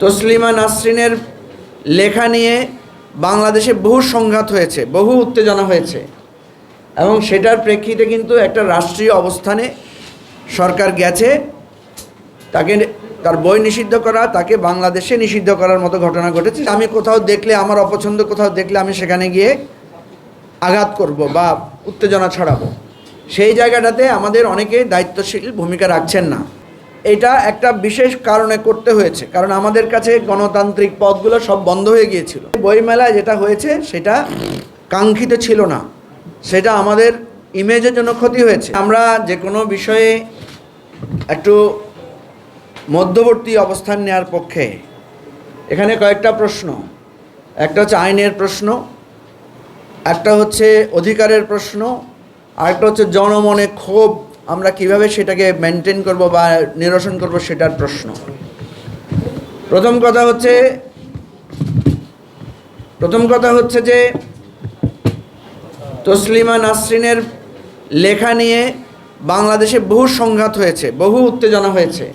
তসলিমা নাসরিনের লেখা নিয়ে বাংলাদেশে বহু সংঘাত হয়েছে, বহু উত্তেজনা হয়েছে এবং সেটার প্রেক্ষিতে কিন্তু একটা রাষ্ট্রীয় অবস্থানে সরকার গেছে। তাকে তার বই নিষিদ্ধ করা, তাকে বাংলাদেশে নিষিদ্ধ করার মতো ঘটনা ঘটেছে। আমি কোথাও দেখলে, আমার অপছন্দ কোথাও দেখলে আমি সেখানে গিয়ে আঘাত করব বা উত্তেজনা ছড়াবো। সেই জায়গাটাতে আমাদের অনেকে দায়িত্বশীল ভূমিকা রাখছেন না। এটা একটা বিশেষ কারণে করতে হয়েছে। কারণ আমাদের কাছে গণতান্ত্রিক পদগুলো সব বন্ধ হয়ে গিয়েছিল। বইমেলায় যেটা হয়েছে, সেটা কাঙ্ক্ষিত ছিল না। সেটা আমাদের ইমেজের জন্য ক্ষতি হয়েছে। আমরা যে কোনো বিষয়ে একটু মধ্যবর্তী অবস্থান নেওয়ার পক্ষে এখানে কয়েকটা প্রশ্ন। একটা হচ্ছে আইনের প্রশ্ন, একটা হচ্ছে অধিকারের প্রশ্ন আরেকটা হচ্ছে জনমনে ক্ষোভ আমরা কীভাবে সেটাকে মেনটেন করব বা নিরসন করব সেটার প্রশ্ন। প্রথম কথা হচ্ছে, প্রথম কথা হচ্ছে যে, তসলিমা নাসরিনের লেখা নিয়ে বাংলাদেশে বহু সংঘাত হয়েছে, বহু উত্তেজনা হয়েছে।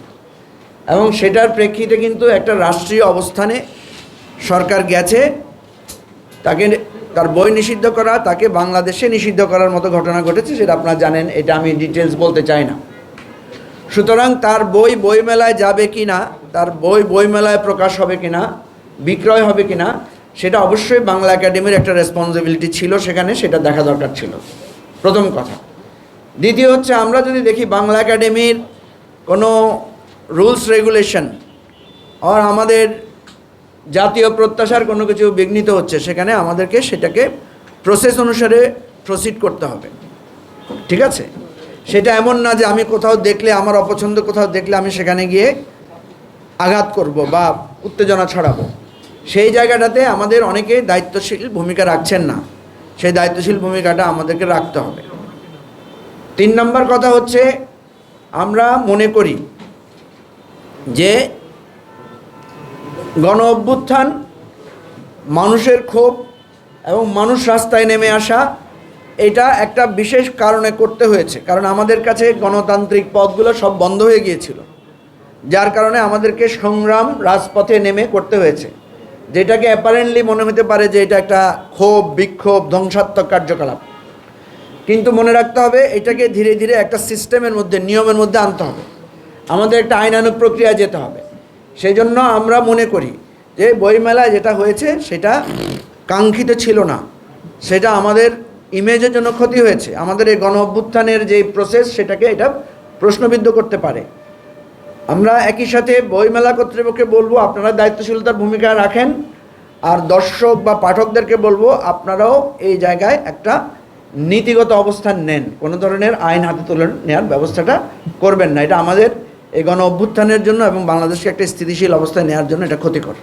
এবং সেটার প্রেক্ষিতে কিন্তু একটা রাষ্ট্রীয় অবস্থানে সরকার গেছে, তাকে তার বই নিষিদ্ধ করা, তাকে বাংলাদেশে নিষিদ্ধ করার মতো ঘটনা ঘটেছে সেটা আপনারা জানেন, এটা আমি ডিটেলস বলতে চাই না। সুতরাং তার বই বইমেলায় যাবে কি না তার বই বইমেলায় প্রকাশ হবে কি না বিক্রয় হবে কি না সেটা অবশ্যই বাংলা একাডেমির একটা রেসপন্সিবিলিটি ছিল সেখানে, সেটা দেখা দরকার ছিল। প্রথম কথা। দ্বিতীয় হচ্ছে, আমরা যদি দেখি বাংলা একাডেমির কোনো রুলস রেগুলেশন আর আমাদের জাতীয় প্রত্যাশার কোনো কিছু বিঘ্নিত হচ্ছে, সেখানে আমাদেরকে সেটাকে প্রসেস অনুসারে প্রসিড করতে হবে। ঠিক আছে? সেটা এমন না যে আমি কোথাও দেখলে, আমার অপছন্দ কোথাও দেখলে আমি সেখানে গিয়ে আঘাত করব বা উত্তেজনা ছড়াবো। সেই জায়গাটাতে আমাদের অনেকে দায়িত্বশীল ভূমিকা রাখছেন না। সেই দায়িত্বশীল ভূমিকাটা আমাদেরকে রাখতে হবে। তিন নম্বর কথা হচ্ছে, আমরা মনে করি যে গণ অভ্যুত্থান, মানুষের ক্ষোভ এবং মানুষ রাস্তায় নেমে আসা, এটা একটা বিশেষ কারণে করতে হয়েছে। কারণ আমাদের কাছে গণতান্ত্রিক পথগুলো সব বন্ধ হয়ে গিয়েছিল। যার কারণে আমাদেরকে সংগ্রাম রাজপথে নেমে করতে হয়েছে। যেটাকে অ্যাপারেন্টলি মনে হতে পারে যে এটা একটা ক্ষোভ, বিক্ষোভ, ধ্বংসাত্মক কার্যকলাপ। কিন্তু মনে রাখতে হবে, এটাকে ধীরে ধীরে একটা সিস্টেমের মধ্যে, নিয়মের মধ্যে আনতে হবে। আমাদের একটা আইনানুগ প্রক্রিয়ায় যেতে হবে। সেই জন্য আমরা মনে করি যে বইমেলায় যেটা হয়েছে সেটা কাঙ্ক্ষিত ছিল না। সেটা আমাদের ইমেজের জন্য ক্ষতি হয়েছে। আমাদের এই গণ অভ্যুত্থানের যে প্রসেস সেটাকে এটা প্রশ্নবিদ্ধ করতে পারে। আমরা একই সাথে বইমেলা কর্তৃপক্ষকে বলব, আপনারা দায়িত্বশীলতার ভূমিকা রাখেন। আর দর্শক বা পাঠকদেরকে বলব, আপনারাও এই জায়গায় একটা নীতিগত অবস্থান নেন। কোনো ধরনের আইন হাতে তুলে নেওয়ার ব্যবস্থাটা করবেন না। এটা আমাদের এই গণ অভ্যুত্থানের জন্য এবং বাংলাদেশকে একটা স্থিতিশীল অবস্থায় নেওয়ার জন্য এটা ক্ষতিকর।